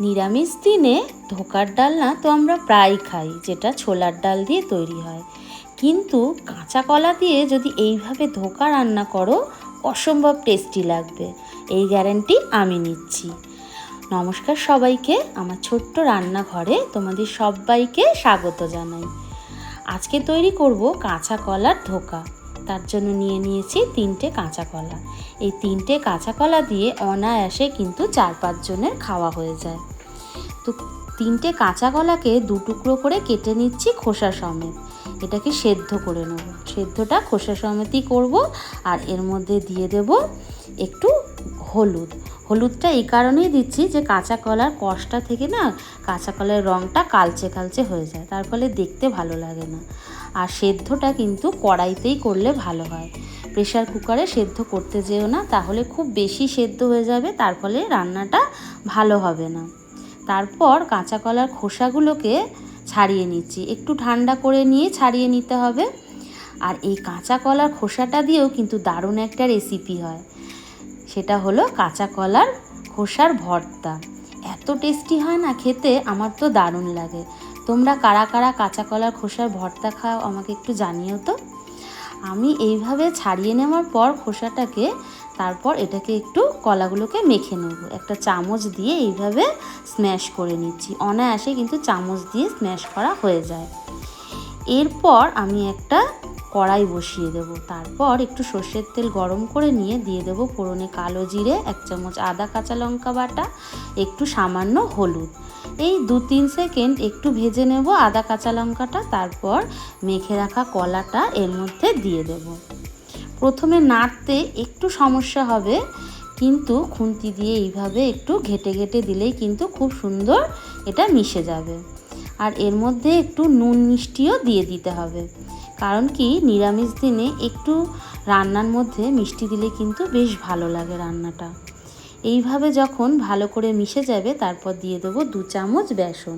নিরামিষ দিনে ধোকার ডালনা তো আমরা প্রায় খাই, যেটা ছোলার ডাল দিয়ে তৈরি হয়। কিন্তু কাঁচা কলা দিয়ে যদি এইভাবে ধোকা রান্না করো, অসম্ভব টেস্টি লাগবে। এই গ্যারেন্টি আমি নিচ্ছি। নমস্কার সবাইকে, আমার ছোট্ট রান্নাঘরে তোমাদের সবাইকে স্বাগত জানাই। আজকে তৈরি করব কাঁচা কলার ধোকা। তার জন্য নিয়ে নিয়েছি তিনটে কাঁচা কলা এই তিনটে কাঁচা কলা দিয়ে অনায়াসে কিন্তু চার পাঁচজনের খাওয়া হয়ে যায়। তো তিনটে কাঁচা কলাকে দু টুকরো করে কেটে নিচ্ছি খোসা সমেত। এটাকে সেদ্ধ করে নেব। সেদ্ধটা খোসা সমেতই করব আর এর মধ্যে দিয়ে দেব একটু হলুদ। হলুদটা এই কারণেই দিচ্ছি যে কাঁচা কলার কষটা থেকে না কাঁচা কলার রঙটা কালচে কালচে হয়ে যায়। তার ফলে দেখতে ভালো লাগে না। আর সেদ্ধটা কিন্তু কড়াইতেই করলে ভালো হয়। প্রেশার কুকারে সেদ্ধ করতে যেও না, তাহলে খুব বেশি সেদ্ধ হয়ে যাবে, তার ফলে রান্নাটা ভালো হবে না। তারপর কাঁচা কলার খোসাগুলোকে ছাড়িয়ে নিচ্ছি। একটু ঠান্ডা করে নিয়ে ছাড়িয়ে নিতে হবে। আর এই কাঁচা কলার খোসাটা দিয়েও কিন্তু দারুণ একটা রেসিপি হয়। সেটা হলো কাঁচা কলার খোসার ভর্তা। এত টেস্টি হয় না খেতে? আমার তো দারুণ লাগে। তোমরা কারা কারা কাঁচা কলার খোসার ভর্তা খাও আমাকে একটু জানিও তো। আমি এইভাবে ছাড়িয়ে নেওয়ার পর খোসাটাকে তারপর এটাকে একটু কলাগুলোকে মেখে নেব। একটা চামচ দিয়ে এইভাবে স্ম্যাশ করে নিচ্ছি। অনায়াসে কিন্তু চামচ দিয়ে স্ম্যাশ করা হয়ে যায়। এরপর আমি একটা কড়াই বসিয়ে দেব। তারপর একটু সর্ষের তেল গরম করে নিয়ে দিয়ে দেব ফোড়নে কালো জিরে, এক চামচ আদা কাঁচা লঙ্কা বাটা, একটু সামান্য হলুদ। এই দু তিন সেকেন্ড একটু ভেজে নেব আদা কাঁচা লঙ্কাটা, তারপর মেখে রাখা কলাটা এর মধ্যে দিয়ে দেব। প্রথমে নাড়তে একটু সমস্যা হবে, কিন্তু খুন্তি দিয়ে এইভাবে একটু ঘেটে ঘেটে দিলেই কিন্তু খুব সুন্দর এটা মিশে যাবে। আর এর মধ্যে একটু নুন মিষ্টিও দিয়ে দিতে হবে। কারণ কি, নিরামিষ দিনে একটু রান্নার মধ্যে মিষ্টি দিলে কিন্তু বেশ ভালো লাগে রান্নাটা। এইভাবে যখন ভালো করে মিশে যাবে, তারপর দিয়ে দেবো দু চামচ বেসন।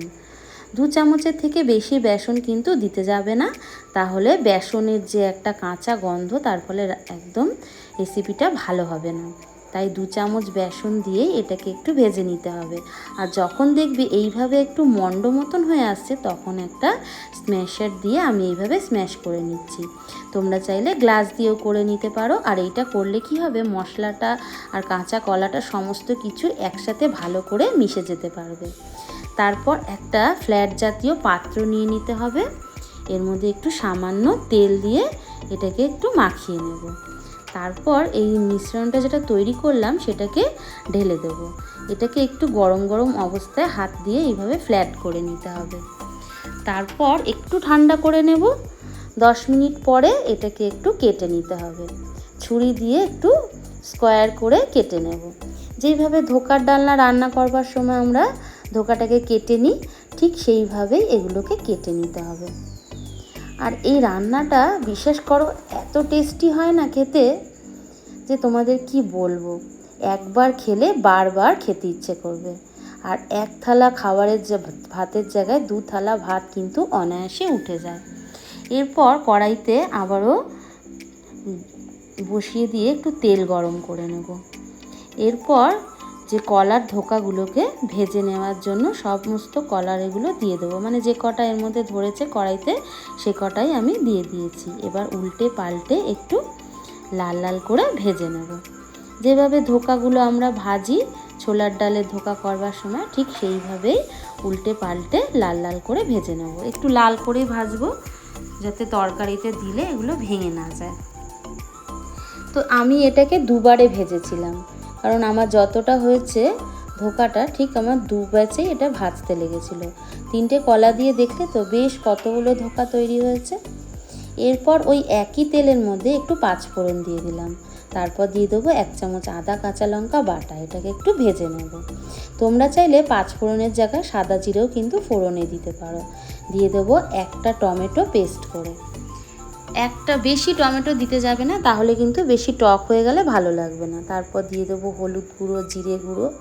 দু চামচের থেকে বেশি বেসন কিন্তু দিতে যাবে না। তাহলে বেসনের যে একটা কাঁচা গন্ধ, তার ফলে একদম রেসিপিটা ভালো হবে না। তাই দু চামচ বেসন দিয়ে এটাকে একটু ভেজে নিতে হবে। আর যখন দেখবে এইভাবে একটু মন্ড মতন হয়ে আসছে, তখন একটা স্ম্যাশার দিয়ে আমি এইভাবে স্ম্যাশ করে নিচ্ছি। তোমরা চাইলে গ্লাস দিয়েও করে নিতে পারো। আর এইটা করলে কি হবে? মশলাটা আর কাঁচা কলাটা সমস্ত কিছু একসাথে ভালো করে মিশে যেতে পারবে। তারপর একটা ফ্ল্যাট জাতীয় পাত্র নিয়ে নিতে হবে। এর মধ্যে একটু সামান্য তেল দিয়ে এটাকে একটু মাখিয়ে নেব। তারপর এই মিশ্রণটা যেটা তৈরি করলাম, সেটাকে ঢেলে দেব। এটাকে একটু গরম গরম অবস্থায় হাত দিয়ে এইভাবে ফ্ল্যাট করে নিতে হবে। তারপর একটু ঠান্ডা করে নেব। দশ মিনিট পরে এটাকে একটু কেটে নিতে হবে। ছুরি দিয়ে একটু স্কোয়ার করে কেটে নেব। যেইভাবে ধোকার ডালনা রান্না করবার সময় আমরা ধোকাটাকে কেটে নিই, ঠিক সেইভাবেই এগুলোকে কেটে নিতে হবে। আর এই রান্নাটা, বিশ্বাস করো, এত টেস্টি হয় না খেতে। যে তোমাদের কি বলব? একবার খেলে বারবার খেতে ইচ্ছে করবে। আর এক থালা খাবারের ভাতের জায়গায় দু থালা ভাত কিন্তু অনায়াসে উঠে যায়। এরপর কড়াইতে আবারও বসিয়ে দিয়ে একটু তেল গরম করে নেব। এরপর যে কলার ধোকাগুলোকে ভেজে নেওয়ার জন্য সমস্ত কলার এগুলো দিয়ে দেবো। মানে যে কটা এর মধ্যে ধরেছে কড়াইতে, সে কটাই আমি দিয়ে দিয়েছি। এবার উল্টে পাল্টে একটু লাল লাল করে ভেজে নেব। যেভাবে ধোকাগুলো আমরা ভাজি, ছোলার ডালের ধোকা করবার সময় ঠিক সেইভাবেই উল্টে পাল্টে লাল লাল করে ভেজে নেব। একটু লাল করেই ভাজবো, যাতে তরকারিতে দিলে এগুলো ভেঙে না যায়। তো আমি এটাকে দুবারে ভেজেছিলাম, কারণ আমার যতটা হয়েছে ধোকাটা ঠিক আমার দু ব্যাচে এটা ভাজতে লেগেছিল। তিনটে কলা দিয়ে দেখলে তো বেশ কতগুলো ধোকা তৈরি হয়েছে। এরপর ওই একই তেলের মধ্যে একটু পাঁচফোড়ন দিয়ে দিলাম। তারপর দিয়ে দেবো এক চামচ আদা, কাঁচা লঙ্কা বাটা, এটাকে একটু ভেজে নেব। তোমরা চাইলে পাঁচফোড়নের জায়গায় সাদা জিরেও কিন্তু ফোড়নে দিতে পারো। দিয়ে দেবো একটা টমেটো পেস্ট করে। একটা বেশি টমেটো দিতে যাবে না, তাহলে কিন্তু বেশি টক হয়ে গেলে ভালো লাগবে না। তারপর দিয়ে দেবো হলুদ গুঁড়ো, জিরে গুঁড়ো,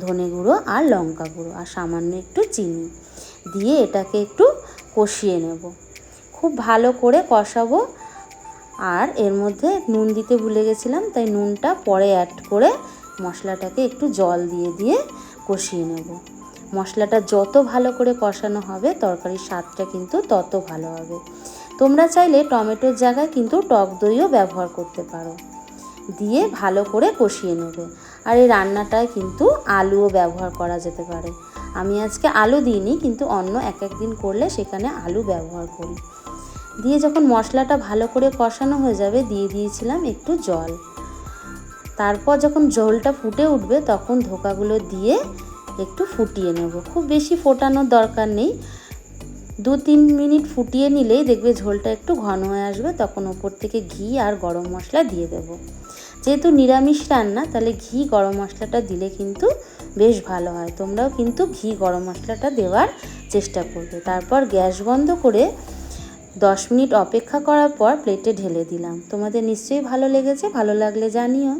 ধনে গুঁড়ো আর লঙ্কা গুঁড়ো, আর সামান্য একটু চিনি। দিয়ে এটাকে একটু কষিয়ে নেব। খুব ভালো করে কষাবো। আর এর মধ্যে নুন দিতে ভুলে গেছিলাম, তাই নুনটা পরে অ্যাড করে মশলাটাকে একটু জল দিয়ে দিয়ে কষিয়ে নেব। মশলাটা যত ভালো করে কষানো হবে, তরকারির স্বাদটা কিন্তু তত ভালো হবে। তোমরা চাইলে টমেটোর জায়গায় কিন্তু টক দইও ব্যবহার করতে পারো। দিয়ে ভালো করে কষিয়ে নেবে। আর এই রান্নাটায় কিন্তু আলুও ব্যবহার করা যেতে পারে। আমি আজকে আলু দিইনি, কিন্তু অন্য এক এক দিন করলে সেখানে আলু ব্যবহার করি। দিয়ে যখন মশলাটা ভালো করে কষানো হয়ে যাবে, দিয়ে দিয়েছিলাম একটু জল। তারপর যখন ঝোলটা ফুটে উঠবে, তখন ধোকাগুলো দিয়ে একটু ফুটিয়ে নেব। খুব বেশি ফোটানোর দরকার নেই। দু তিন মিনিট ফুটিয়ে নিলেই দেখবে ঝোলটা একটু ঘন হয়ে আসবে। তখন ওপর থেকে ঘি আর গরম মশলা দিয়ে দেবো। যেহেতু নিরামিষ রান্না, তাহলে ঘি গরম মশলাটা দিলে কিন্তু বেশ ভালো হয়। তোমরাও কিন্তু ঘি গরম মশলাটা দেওয়ার চেষ্টা করবে। তারপর গ্যাস বন্ধ করে দশ মিনিট অপেক্ষা করার পর প্লেটে ঢেলে দিলাম। তোমাদের নিশ্চয়ই ভালো লেগেছে, ভালো লাগলে জানিও।